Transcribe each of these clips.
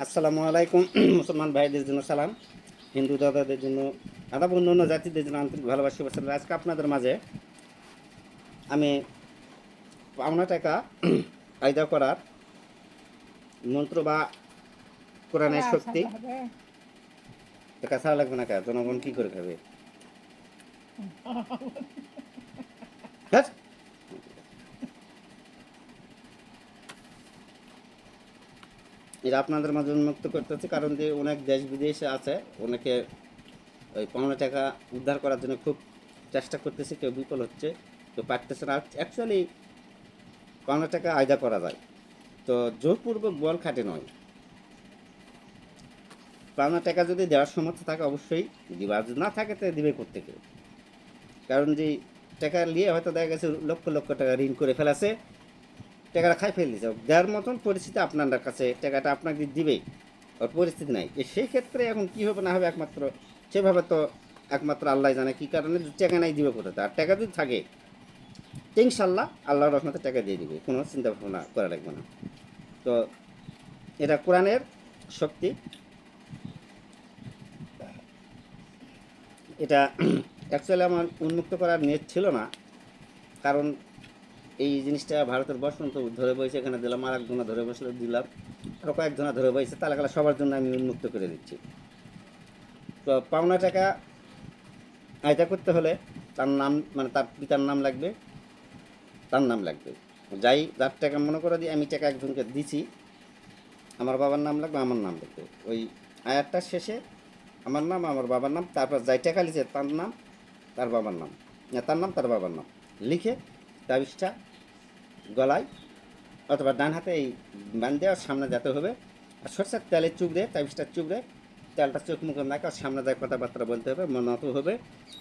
আসসালামু আলাইকুম মুসলমান ভাইদের জন্য সালাম হিন্দু দাদাদের জন্য আদা বন্ধু অন্য জাতিদের জন্য আন্তরিক ভালোবাসি বসে আজকে আপনাদের মাঝে আমি পাওনা টাকা আয়দা করার মন্ত্র বা কোরআনের শক্তি টাকা ছাড়া লাগবে না কা জনগণ কি করে খাবে? হ্যাঁ এটা আপনাদের মাঝে উন্মুক্ত করতেছি, কারণ যে অনেক দেশ বিদেশে আছে, অনেকে ওই পাওনা টাকা উদ্ধার করার জন্য খুব চেষ্টা করতেছে, কেউ বিফল হচ্ছে, কেউ পারতেছে না। অ্যাকচুয়ালি পাওনা টাকা আয়দা করা যায়। তো জোরপূর্বক বল খাটে নয়। পাওনা টাকা যদি দেওয়ার সমর্থ থাকে, অবশ্যই। দিবা আর যদি না থাকে তো দিবে কোথেকে কারণ যে টাকা নিয়ে হয়তো দেখা গেছে লক্ষ লক্ষ টাকা ঋণ করে ফেলাছে টাকাটা খাই ফেলে দিচ্ছে দেওয়ার মতন পরিস্থিতি আপনার কাছে, টাকাটা আপনাকে দিবে, ওর পরিস্থিতি নাই। সেই ক্ষেত্রে এখন কী হবে না হবে একমাত্র, সেভাবে তো একমাত্র আল্লাহ জানে কী কারণে টাকা নাই দিবে কোথাতে আর টাকা যদি থাকে ইনশাল্লাহ আল্লাহর রহমতে টাকা দিয়ে দিবে, কোনো চিন্তা ভাবনা করা লাগবে না। তো এটা কোরআনের শক্তি। এটা অ্যাকচুয়ালি আমার উন্মুক্ত করার নেট ছিল না, কারণ এই জিনিসটা ভারতের বসন্ত ধরে বসে এখানে দিলাম আর একজনা ধরে বসলে দিলাম। আরও কয়েকজনা ধরে বসে তাহলে গেলে সবার জন্য আমি উন্মুক্ত করে দিচ্ছি। তো পাওনা টাকা আয়তা করতে হলে তার নাম মানে তার পিতার নাম লাগবে, তার নাম লাগবে। যাই, যার টাকা মনে করে দিই, আমি টাকা একজনকে দিছি, আমার বাবার নাম লাগবে, আমার নাম লাগবে। ওই আয়াতটার শেষে আমার নাম, আমার বাবার নাম, তারপর যাই টাকা লিখে তার নাম, তার বাবার নাম। তার নাম, তার বাবার নাম। লিখে তাবিজটা গলায়, অথবা ডান হাতে এই বান দেওয়ার সামনে যেতে হবে। আর সরষের তেলে চুবড়ে তাবিজটা চুবড়ে তেলটা চোখ মুখে নাকে আর সামনে যায় কথাবার্তা বলতে হবে মনত হবে।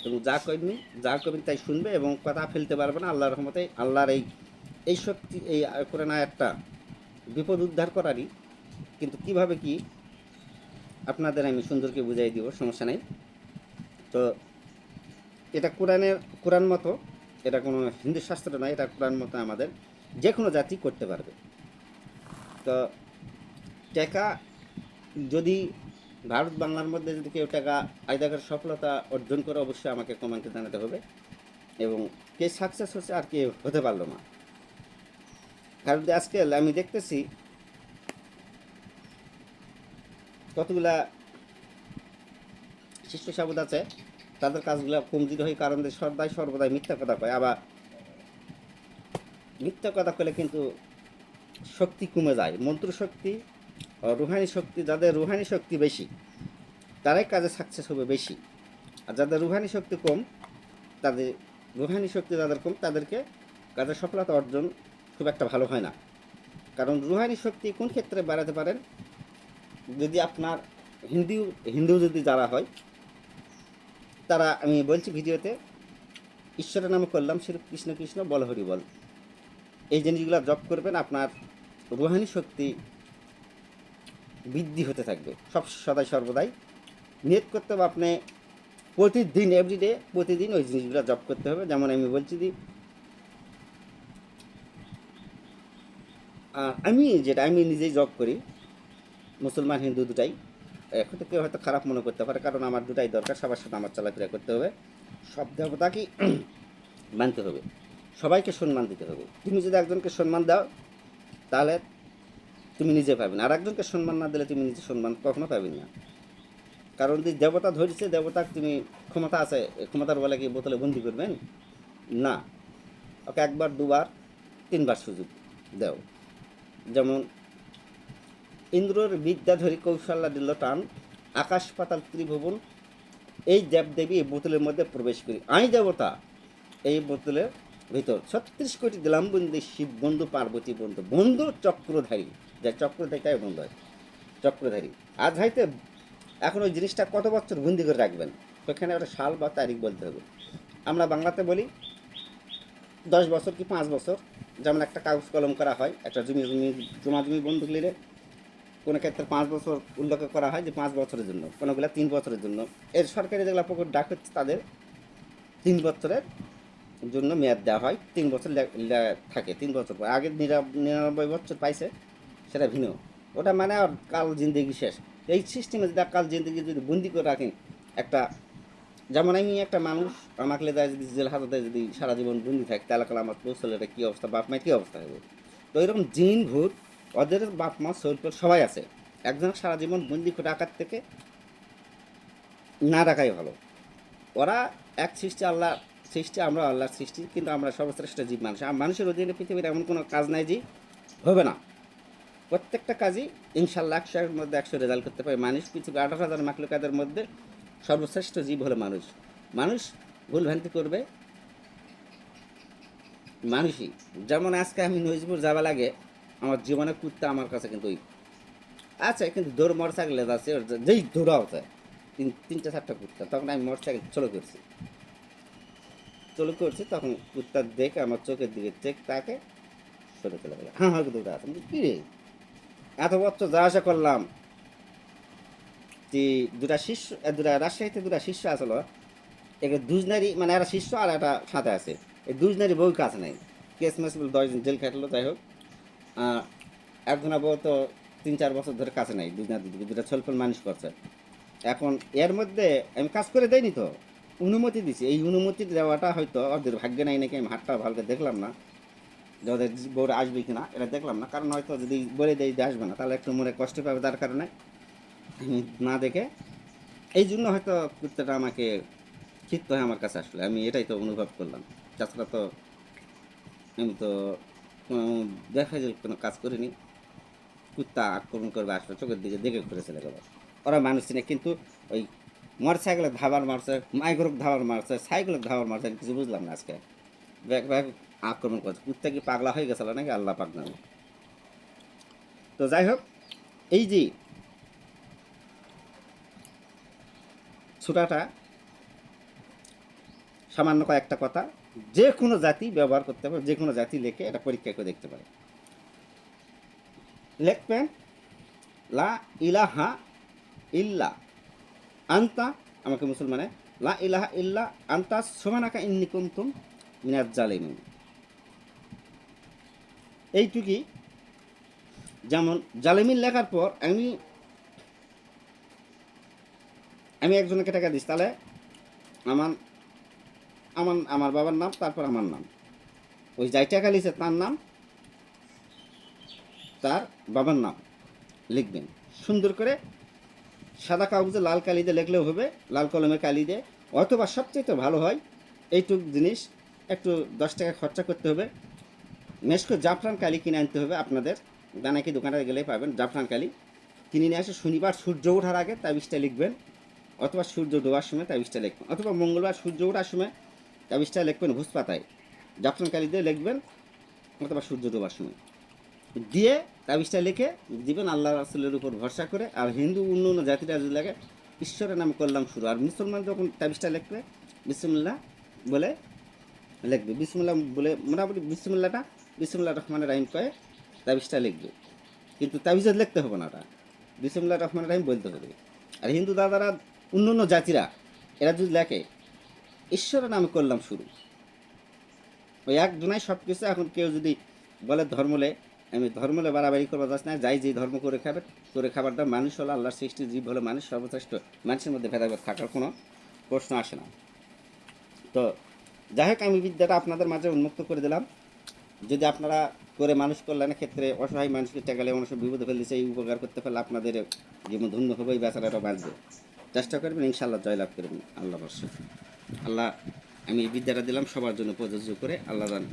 এবং যা করবি, যা করবেন তাই শুনবে এবং কথা ফেলতে পারবে না। আল্লাহর রহমতে আল্লাহর এই এই শক্তি, এই কোরআন একটা বিপদ উদ্ধার করারই। কিন্তু কীভাবে কি, আপনাদের আমি সুন্দরকে বুঝাই দিব, সমস্যা নেই। তো এটা কোরআনের, কোরআন মতো, এটা কোনো হিন্দু শাস্ত্র নয়, এটা কোরআন মতো আমাদের। যে কোনো জাতি করতে পারবে। তো টাকা যদি ভারত বাংলার মধ্যে যদি কেউ টাকা আয়দাকার সফলতা অর্জন করে, অবশ্যই আমাকে কমেন্টে জানাতে হবে। এবং কে সাকসেস হচ্ছে আর কে হতে পারল না। কারণ যে আজকে আমি দেখতেছি, কতগুলা শিষ্য সাবুদ আছে, তাদের কাজগুলো কমজোরি হয় কারণ যে সর্দাই সর্বদাই মিথ্যা কথা কয়, আবার মিথ্যা কথা কলে কিন্তু শক্তি কমে যায়, মন্ত্র শক্তি রুহানি শক্তি, যাদের রুহানি শক্তি বেশি, তারাই কাজে সাকসেস হবে বেশি। আর যাদের রুহানি শক্তি কম, তাদের রুহানি শক্তি যাদের কম, তাদেরকে কাজের সফলতা অর্জন খুব একটা ভালো হয় না। কারণ রুহানি শক্তি কোন ক্ষেত্রে বাড়াতে পারেন? যদি আপনার হিন্দু হিন্দু যদি যারা হয়, তারা, আমি বলছি ভিডিওতে, ঈশ্বরের নামে করলাম শ্রী কৃষ্ণ কৃষ্ণ বল হরি বল। এই জিনিসগুলো জব করবেন, আপনার রুহানি শক্তি বৃদ্ধি হতে থাকবে। সব সদাই সর্বদাই। নিয়ত করতে হবে আপনি প্রতিদিন এভরিডে প্রতিদিন ওই জিনিসগুলো জব করতে হবে। যেমন আমি বলছি দি আমি যেটা, আমি নিজেই জব করি, মুসলমান, হিন্দু দুটাই। এখন তো কেউ হয়তো খারাপ মনে করতে পারে, কারণ আমার দুটাই দরকার। সবার সাথে আমার চলাফেরা করতে হবে। সব দেবতাকেই মানতে হবে। সবাইকে সম্মান দিতে হবে। তুমি যদি একজনকে সম্মান দাও, তাহলে তুমি নিজে পাবে না। আর একজনকে সম্মান না দিলে তুমি নিজে সম্মান কখনো পাবে না। কারণ যে দেবতা ধরেছে দেবতা তুমি ক্ষমতা আছে, ক্ষমতার বলে কি বোতলে বন্দি করবেন? না। ওকে একবার, দুবার, তিনবার সুযোগ দেও। যেমন ইন্দ্রর বিদ্যা বিদ্যাধরী কৌশল্যা দিল টান আকাশ পাতাল ত্রিভুবন, এই দেবদেবী এই বোতলের মধ্যে প্রবেশ করি। আই দেবতা, এই বোতলের ভিতর ছত্রিশ কোটি দিলাম বন্দি শিব বন্ধু, পার্বতী বন্ধু বন্ধু চক্রধারী। যা চক্রধারী তাই বন্ধু হয়? চক্রধারী। আজ হয়তো এখন ওই জিনিসটা কত বছর বন্দি করে রাখবেন? সেখানে একটা সাল বা তারিখ বলতে হবে। আমরা বাংলাতে বলি দশ বছর কি পাঁচ বছর? যেমন একটা কাগজ কলম করা হয়, একটা জমি জমি, জমা জমি বন্ধুক নিলে কোনো ক্ষেত্রে পাঁচ বছর উল্লেখ করা হয় যে পাঁচ বছরের জন্য, কোনোগুলো তিন বছরের জন্য। এর সরকারি যেগুলো পুকুর ডাক হচ্ছে তাদের তিন বছরের জন্য মেয়াদ দেওয়া হয়। তিন বছর থাকে, তিন বছর পর। আগে নিরা- নিরানব্বই বছর পাইছে, সেটা ভিন্ন। ওটা মানে আর কাল জিন্দগি শেষ। এই সিস্টেমে যদি কাল জিন্দগি যদি বন্দি করে রাখেন, একটা যেমন আমি একটা মানুষ, আমাকে দেয় যদি জেল হাজতে যদি সারা জীবন বন্দি থাকে, তাহলে কাল আমার ছেলেটা কী অবস্থা, বাপ মায়ের কী অবস্থা হবে? তো এরকম জিন ভূত, ওদের বাপ মা শরীর সবাই আছে। একজন সারা জীবন বন্দি করে রাখার থেকে না রাখাই ভালো। ওরা এক সৃষ্টি আল্লাহ সৃষ্টি, আমরা আল্লাহর সৃষ্টি, কিন্তু আমরা সর্বশ্রেষ্ঠ জীব মানুষ। আর মানুষের অধীনে পৃথিবীর এমন কোনো কাজ নাই যে হবে না। প্রত্যেকটা কাজই ইনশাল্লাহ একশোর মধ্যে একশো রেজাল্ট করতে পারে। মানুষ পৃথিবীর আঠারো হাজার মাকলুকাদের মধ্যে সর্বশ্রেষ্ঠ জীব হলো মানুষ। মানুষ ভুল ভ্রান্তি করবে মানুষই। যেমন আজকে আমি নজিপুর যাওয়া লাগে আমার জীবনে কুত্তা আমার কাছে কিন্তু আছে, কিন্তু দৌড় মোটর সাইকেলে যাচ্ছে ওর যেই দৌড়া হচ্ছে তিন তিনটা চারটা কুত্তা, তখন আমি মোটর সাইকেল চলো করছি। চলো করছে, তখন কুত্তা দেখে, আমার চোখের দিকে চেক তাকে সরে চলে গেল। হ্যাঁ হ্যাঁ দুটো আছে কি রে? এত বছর যা আসা করলাম। যে দুটা শিষ্য দুটা রাজশাহীতে দুটা শিষ্য আসলো। একে দুজনারই মানে একটা শিষ্য আর একটা সাথে আছে। এই দুজনারই বউ কাছে নাই। কেস মেস বলে দশজন জেল খাটলো যাই হোক। একজনা বউ তো তিন, চার বছর ধরে কাছে নাই। দুজনা দুটা ছলফল মানুষ করছে। এখন এর মধ্যে আমি কাজ করে দেয়নি তো। অনুমতি দিছি। এই অনুমতি দেওয়াটা হয়তো ওদের ভাগ্যে নাই নাকি, আমি হাতটা ভালো দেখলাম না। যে ওদের বউরা আসবে কিনা, এটা দেখলাম না। কারণ হয়তো যদি বলে দেয় যে আসবে না, তাহলে একটু মনে কষ্ট পাবে তার কারণে। না দেখে, এই জন্য হয়তো কুত্তাটা আমাকে ক্ষিপ্ত হয়ে আমার কাছে আসলে। আমি এটাই তো অনুভব করলাম। তাছাড়া তো আমি তো দেখা যায় কোনো কাজ করিনি। কুত্তা আক্রমণ করবে আসলে চোখের দিকে দেখে করে চলে গেল ওরা মানুষ চিনে, কিন্তু ওই মোটর সাইকেলের ধাবার মারছে মাইক্রোক ধাবার মারছে, সাইকেলের ধাবার মারছে কিছু বুঝলাম না আজকে। ব্যাগ আক্রমণ করছে। কুত্তা কি পাগলা হয়ে গেছিল নাকি? আল্লাহ পাক জানে। তো যাই হোক, এই যে ছোটাটা, সামান্য কয়েকটা কথা, যে কোনো জাতি ব্যবহার করতে পারে, যে কোনো জাতি লেখে এটা পরীক্ষা করে দেখতে পারে। লিখবেন, লা ইলাহা ইল্লা আন্তা, আমাকে মুসলমানে, লা ইলাহা ইল্লা আন্তা সোমানাকা ইন্নি কুমতুম মিনাজ জালিমিন। এইটুকুই যেমন জালেমিন লেখার পর আমি আমি একজনকে টাকা দিস তাহলে আমার আমার আমার বাবার নাম, তারপর আমার নাম। ওই যাই টাকা লিখছে তার নাম, তার বাবার নাম লিখবেন। সুন্দর করে সাদা কাগজে লাল কালি দিয়ে লিখলেও হবে, লাল কলমে কালি দিয়ে। অথবা সবচেয়ে ভালো হয়, এইটুক জিনিস, একটু দশ টাকা খরচা করতে হবে। মেশকো জাফরান কালি কিনে আনতে হবে আপনাদের। দানাকি দোকানে গেলেই পাবেন জাফরান কালি। কিনে নিয়ে আসে শনিবার সূর্য ওঠার আগে তাবিজটা লিখবেন। অথবা সূর্য ডোবার সময় তাবিজটা লিখবেন। অথবা মঙ্গলবার সূর্য ওঠার সময় তাবিজটা লিখবেন ভুজ পাতায় জাফরান কালি দিয়ে লিখবেন, অথবা সূর্য ডোবার সময়। দিয়ে তাবিজটা লিখে দিবেন আল্লাহ রাসুলের উপর ভরসা করে। আর হিন্দু অন্য অন্য জাতিরা যদি লাগে, ঈশ্বরের নাম করলাম শুরু। আর মুসলমান যখন তাবিজটা লিখবে, বিসমুল্লাহ বলে লিখবে। বিসমুল্লাহ বলে মোটামুটি বিসমুল্লাহটা, বিসমুল্লাহ রহমান রাহিম কয়ে তাবিজটা লিখবে। কিন্তু তাবিজে লিখতে হবে না ওটা। বিসমুল্লাহ রহমান রাহিম বলতে হবে। আর হিন্দু দাদারা, অন্য অন্য জাতিরা, এরা যদি লেখে, ঈশ্বরের নামে করলাম শুরু। ওই একজনাই সব কিছু এখন কেউ যদি বলে ধর্মলে আমি ধর্মলে বাড়াবাড়ি করব যাস না যাই যে ধর্ম করে খাবে, করে খাবারটা মানুষ হলো আল্লাহর সৃষ্টি, জীব হলো মানুষ, সর্বশ্রেষ্ঠ মানুষের মধ্যে ভেদাভেদ থাকার কোনো প্রশ্ন আসে না। তো যাই হোক, আমি বিদ্যাটা আপনাদের মাঝে উন্মুক্ত করে দিলাম। যদি আপনারা করে মানুষ কল্যাণের ক্ষেত্রে অসহায় মানুষকে টাকালে মানুষ বিপদে ফেলছে এই উপকার করতে পারলে আপনাদের জীবন ধন্য হবে এই বেচারাটা বাঁচবে। চেষ্টা করবেন ইনশাল্লাহ জয়লাভ করবেন, আল্লাহ বর্ষ আল্লাহ, আমি এই বিদ্যাটা দিলাম, সবার জন্য প্রযোজ্য করে, আল্লাহ দান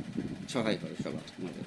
সহায় করে সবার মধ্যে।